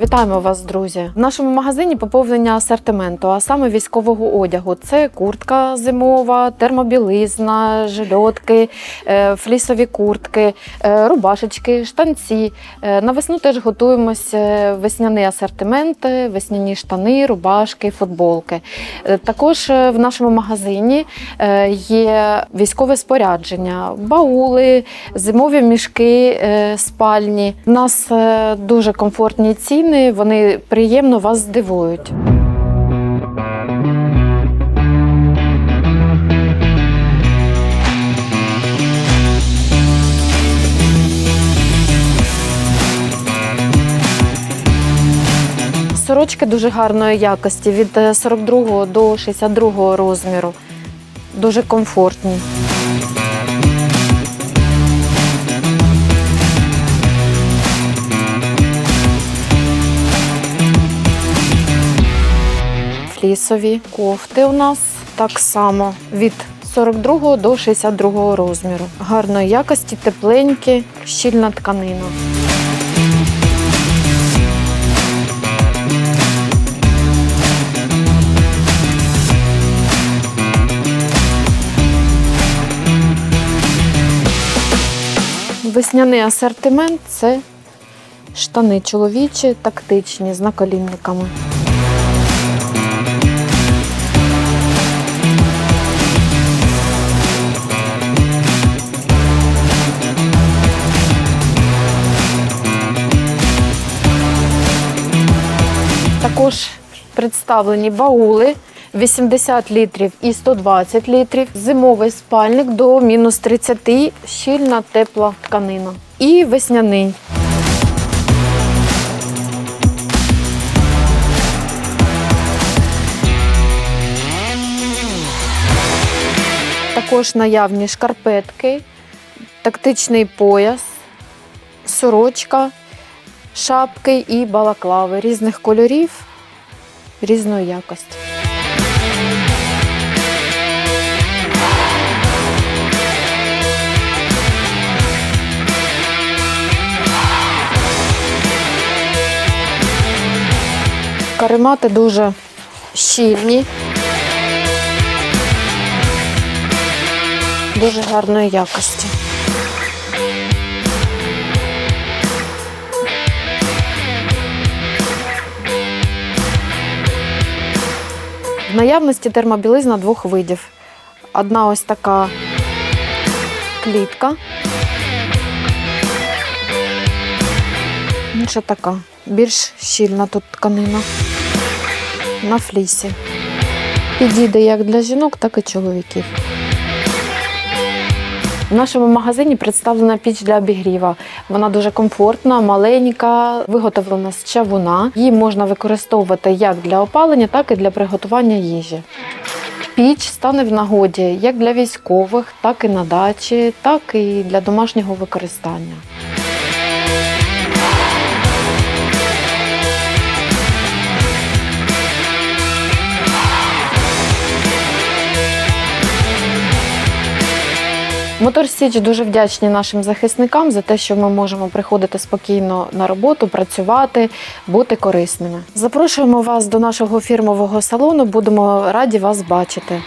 Вітаємо вас, друзі! В нашому магазині поповнення асортименту, а саме військового одягу. Це куртка зимова, термобілизна, жильотки, е, флісові куртки, е, рубашечки, штанці. Е, На весну теж готуємось е, весняний асортимент, весняні штани, рубашки, футболки. Також в нашому магазині є військове спорядження, баули, зимові мішки спальні. У нас дуже комфортні ціни, вони приємно вас здивують. Сорочки дуже гарної якості від е, 42 до 62 розміру. Дуже комфортні. Флісові кофти у нас так само від 42 до 62 розміру. Гарної якості, тепленькі, щільна тканина. Весняний асортимент це штани чоловічі, тактичні з наколінниками. Також представлені баули 80 літрів і 120 літрів, зимовий спальник до мінус 30, щільна тепла тканина. І весняний. Також наявні шкарпетки, тактичний пояс, сорочка, шапки і балаклави різних кольорів, різної якості. Каремати дуже щільні, дуже гарної якості. В наявності термобілизна двох видів. Одна ось така клітка. Інша така, більш щільна тут тканина на флісі. Підійде як для жінок, так і чоловіків. В нашому магазині представлена піч для обігріва. Вона дуже комфортна, маленька, виготовлена з чавуна. Її можна використовувати як для опалення, так і для приготування їжі. Піч стане в нагоді як для військових, так і на дачі, так і для домашнього використання. Мотор Січ дуже вдячні нашим захисникам за те, що ми можемо приходити спокійно на роботу, працювати, бути корисними. Запрошуємо вас до нашого фірмового салону. Будемо раді вас бачити.